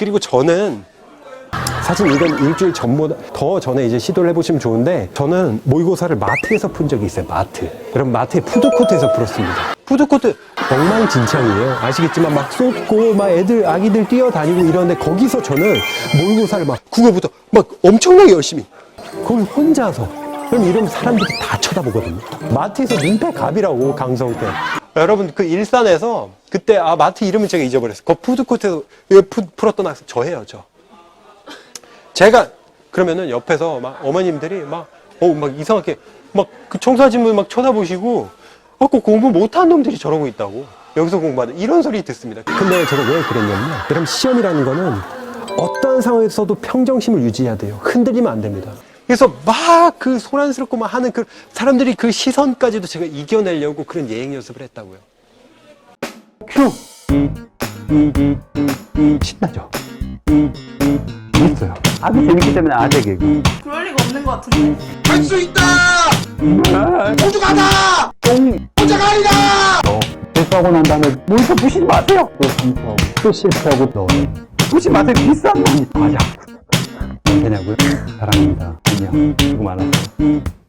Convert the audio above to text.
그리고 저는 사실 이건 일주일 전보다 더 전에 이제 시도를 해보시면 좋은데 저는 모의고사를 마트에서 푼 적이 있어요 마트. 그럼 마트의 푸드코트에서 풀었습니다. 푸드코트 엉망진창이에요. 아시겠지만 막 쏟고 막 애들 아기들 뛰어다니고 이러는데 거기서 저는 모의고사를 막 국어부터 막 엄청나게 열심히. 거기 혼자서. 그럼 이러면 사람들이 다 쳐다보거든요. 마트에서 민폐갑이라고 강성 때 여러분 그 일산에서 그때 아 마트 이름은 제가 잊어버렸어요 그 푸드코트에서 풀었던 학생 저예요 저 제가 그러면은 옆에서 막 어머님들이 막, 어, 막 이상하게 막 그 청소하신 분막 쳐다보시고, 어, 그 공부 못하는 놈들이 저러고 있다고. 여기서 공부하는 이런 소리 듣습니다. 근데 제가 왜 그랬냐면요. 그럼 시험이라는 거는 어떤 상황에서도 평정심을 유지해야 돼요. 흔들리면 안 됩니다. 그래서 막 그 소란스럽고 막 하는 그 사람들이 그 시선까지도 제가 이겨내려고 그런 예행 연습을 했다고요. 큐! 신나죠? 있어요. 아주 재밌기 때문에 아재 개그. 그럴 리가 없는 것 같은데. 할 수 있다! 우주가다! 똥 우주가리다! 실수하고 난 다음에 모니터 부시지 마세요. 또 실수하고 또 실수하고 또 부시지 마세요. 비싼 거 과자. 되냐고요? 사랑합니다. 안녕. 수고 많았어요.